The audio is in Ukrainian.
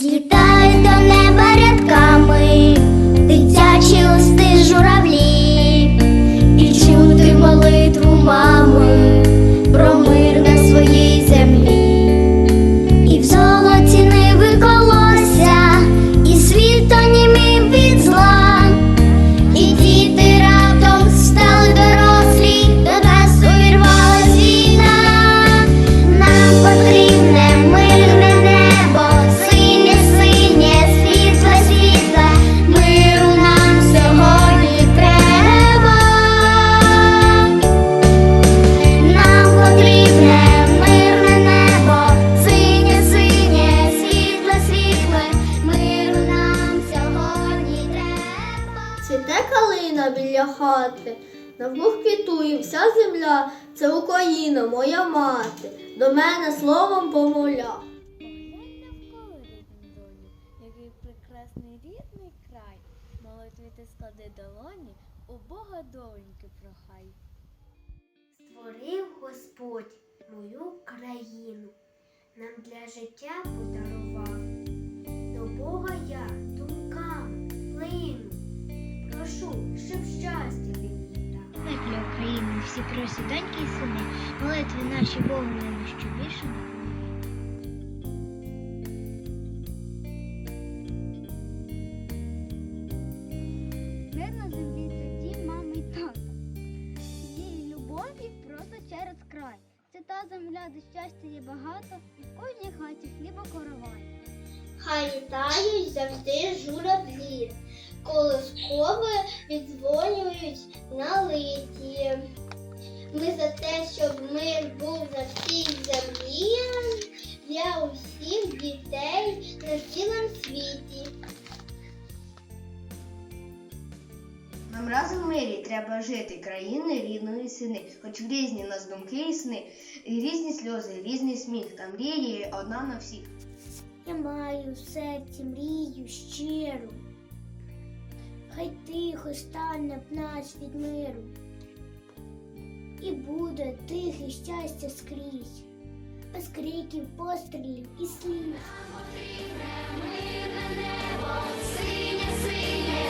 Злітай до мене. Калина біля хати. Навкруг квітує вся земля, це Україна, моя мати. До мене словом помовля. Поглянь навколо рідну долю, який прекрасний рідний край. Молитві ти склади долоні, у Бога доленьки прохай. Створив Господь мою країну, нам для життя подарував. До Бога я Всі просять доньки і сини, молитви наші Богу не що більше Мир на землі дім, мами й тато. Її любові просто через край. Це та земля, де щастя є багато, і в кожній хаті хліба коровай. Хай літають завжди журавлі, колоскови віддзвонюють на литі. Ми за те, щоб мир був на всій землі для усіх дітей на цілому світі. Нам разом в мирі треба жити, країни рідної сини, хоч в різні нас думки і сни, і різні сльози, і різний сміх, та мрії одна на всіх. Я маю в серці мрію щиру. Хай тихо стане б нас від миру і буде тихе щастя скрізь, без криків, пострілів і сліз. Нам потрібне мирне небо, синє, синє.